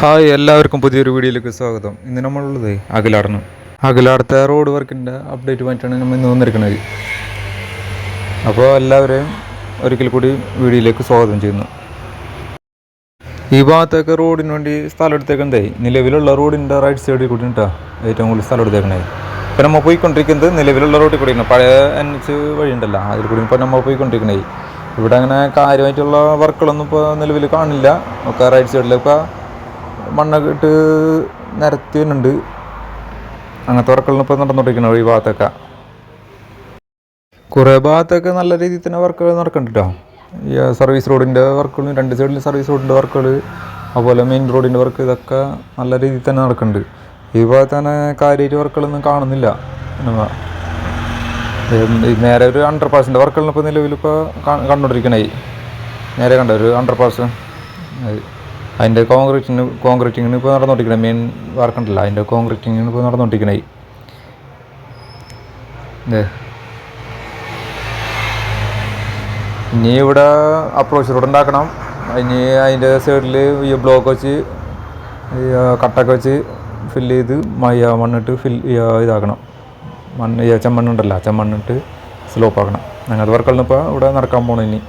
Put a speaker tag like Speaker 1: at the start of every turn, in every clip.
Speaker 1: Hi എല്ലാവർക്കും പുതിയൊരു വീഡിയോയിലേക്ക് സ്വാഗതം. ഇന്ന് നമ്മളുള്ളത് അകലാടാണ് അകലാടത്തെ റോഡ് വർക്കിന്റെ അപ്ഡേറ്റ് ആയിട്ടാണ് നമ്മൾ ഇന്ന് വന്നിരിക്കുന്നത്. അപ്പോൾ എല്ലാവരെയും ഒരിക്കൽ കൂടി വീഡിയോയിലേക്ക് സ്വാഗതം ചെയ്യുന്നു. ഈ ഭാഗത്തൊക്കെ റോഡിന് വേണ്ടി സ്ഥലം എടുത്തേക്കുന്നതേ നിലവിലുള്ള റോഡിന്റെ റൈറ്റ് സൈഡിൽ കൂടി കേട്ടോ ഏറ്റവും കൂടുതൽ സ്ഥലം എടുത്തേക്കണേ. ഇപ്പം നമ്മൾ പോയിക്കൊണ്ടിരിക്കുന്നത് നിലവിലുള്ള റോഡിൽ കൂടിയാണ്. പഴയ എൻ എച്ച് വഴിയുണ്ടല്ലോ അതിൽ കൂടി ഇപ്പോൾ നമ്മൾ പോയിക്കൊണ്ടിരിക്കണേ ഇവിടെ അങ്ങനെ കാര്യമായിട്ടുള്ള വർക്കുകളൊന്നും ഇപ്പോൾ നിലവിൽ കാണില്ല. ഒക്കെ റൈറ്റ് സൈഡിലൊക്കെ മണ്ണൊക്കെ ഇട്ട് നിരത്തി തന്നെയുണ്ട് അങ്ങനത്തെ വർക്കുകളിൽ ഇപ്പോൾ നടന്നുകൊണ്ടിരിക്കുന്നത് ഈ ഭാഗത്തൊക്കെ. കുറേ ഭാഗത്തൊക്കെ നല്ല രീതിയിൽ തന്നെ വർക്കുകൾ നടക്കുന്നുണ്ട് കേട്ടോ. ഈ സർവീസ് റോഡിന്റെ വർക്കുകളും രണ്ട് സൈഡിൽ സർവീസ് റോഡിന്റെ വർക്കുകൾ അതുപോലെ മെയിൻ റോഡിന്റെ വർക്ക് ഇതൊക്കെ നല്ല രീതിയിൽ തന്നെ നടക്കുന്നുണ്ട്. ഈ ഭാഗത്ത് തന്നെ കാര്യമായിട്ട് വർക്കുകളൊന്നും കാണുന്നില്ല. നേരെ ഒരു ഹൺഡ്രഡ് പേഴ്സന്റ് വർക്കുകളിപ്പോൾ നിലവിലിപ്പോൾ കണ്ടുകൊണ്ടിരിക്കണേ. നേരെ കണ്ട ഒരു ഹൺഡ്രഡ് പേഴ്സൺ അതിന്റെ കോൺക്രീറ്റിന് കോൺക്രീറ്റിങ്ങിന് ഇപ്പോൾ നടന്നുകൊണ്ടിരിക്കണേ മെയിൻ വർക്കുണ്ടല്ലോ അതിന്റെ കോൺക്രീറ്റിങ്ങിന് ഇപ്പോൾ നടന്നുകൊണ്ടിരിക്കണേ ഇനി ഇവിടെ അപ്രോച്ച് റോഡ് ഉണ്ടാക്കണം. ഇനി അതിന്റെ സൈഡിൽ ഈ ബ്ലോക്ക് വെച്ച് കട്ടൊക്കെ വെച്ച് ഫില്ല് ചെയ്ത് മയ്യ മണ്ണിട്ട് ഫിൽ ഇതാക്കണം. മണ്ണ് ചെമ്മണ്ണുണ്ടല്ലോ ചെമ്മണ്ണിട്ട് സ്ലോപ്പ് ആക്കണം. അങ്ങനത്തെ വർക്കുകളിപ്പോൾ ഇവിടെ നടക്കാൻ പോകണം ഇനി.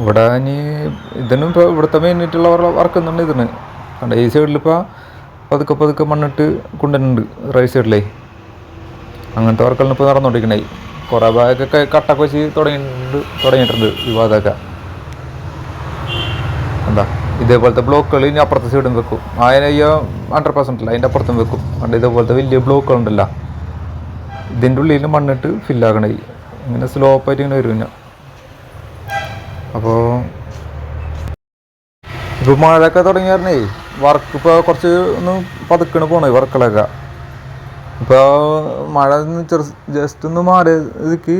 Speaker 1: ഇവിടെ ഇനി ഇതിനും ഇപ്പോൾ ഇവിടുത്തെ മെയിനായിട്ടുള്ള വർക്ക് എന്നുണ്ട് ഇതിന്. കണ്ട ഈ സൈഡിലിപ്പോൾ പതുക്കെ പതുക്കെ മണ്ണിട്ട് കൊണ്ടുവരുന്നുണ്ട് റൈറ്റ് സൈഡിലേ അങ്ങനത്തെ വർക്കുകളിൽ ഇപ്പോൾ നടന്നുകൊണ്ടിരിക്കണേ കുറേ ഭാഗമൊക്കെ കട്ടൊക്കെ വെച്ച് തുടങ്ങിയിട്ടുണ്ട് തുടങ്ങിയിട്ടുണ്ട് ഈ ഭാഗത്തൊക്കെ എന്താ ഇതേപോലത്തെ ബ്ലോക്കുകൾ ഇനി അപ്പുറത്തെ സൈഡും വെക്കും. അതിന് ഈ ഹൺഡ്രഡ് പെർസെന്റ് അല്ല അതിന്റെ അപ്പുറത്തും വെക്കും. കണ്ട് ഇതേപോലത്തെ വലിയ ബ്ലോക്കുകളുണ്ടല്ലോ ഇതിന്റെ ഉള്ളിൽ മണ്ണിട്ട് ഫില്ലാക്കണേ ഇങ്ങനെ സ്ലോപ്പായിട്ട് ഇങ്ങനെ വരും പിന്നെ അപ്പോൾ ഇപ്പോൾ മഴയൊക്കെ തുടങ്ങിയായിരുന്നേ വർക്ക് ഇപ്പോൾ കുറച്ച് ഒന്ന് പതുക്കണ് പോണേ വർക്കുകളൊക്കെ. ഇപ്പോൾ മഴ ജസ്റ്റ് ഒന്ന് മാറിയതിക്ക്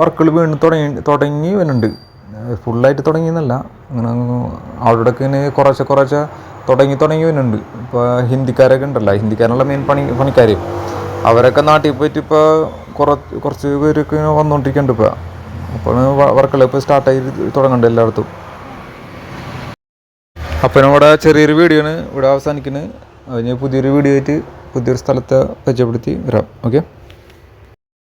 Speaker 1: വർക്കുകൾ വീണ്ടും തുടങ്ങി തുടങ്ങി വരുന്നുണ്ട്. ഫുള്ളായിട്ട് തുടങ്ങിയെന്നല്ല അങ്ങനെ അവിടെ ഇങ്ങനെ കുറേശ്ശെ കുറേശ്ശെ തുടങ്ങി തുടങ്ങി വരുന്നുണ്ട്. ഇപ്പോൾ ഹിന്ദിക്കാരൊക്കെ ഉണ്ടല്ലോ ഹിന്ദിക്കാരുള്ള മെയിൻ പണി പണിക്കാർ അവരൊക്കെ നാട്ടിൽ പോയിട്ട് ഇപ്പോൾ കുറച്ച് കുറച്ച് പേരൊക്കെ വന്നുകൊണ്ടിരിക്കുന്നുണ്ട് ഇപ്പോൾ അപ്പോൾ വർക്കുകൾ ഇപ്പോൾ സ്റ്റാർട്ടായി തുടങ്ങണ്ട എല്ലായിടത്തും. അപ്പോൾ നമ്മുടെ ചെറിയൊരു വീഡിയോ ആണ് ഇവിടെ അവസാനിക്കുന്നത്. അതിന് പുതിയൊരു വീഡിയോ ആയിട്ട് പുതിയൊരു സ്ഥലത്തെ പരിചയപ്പെടുത്തി വരാം. ഓക്കെ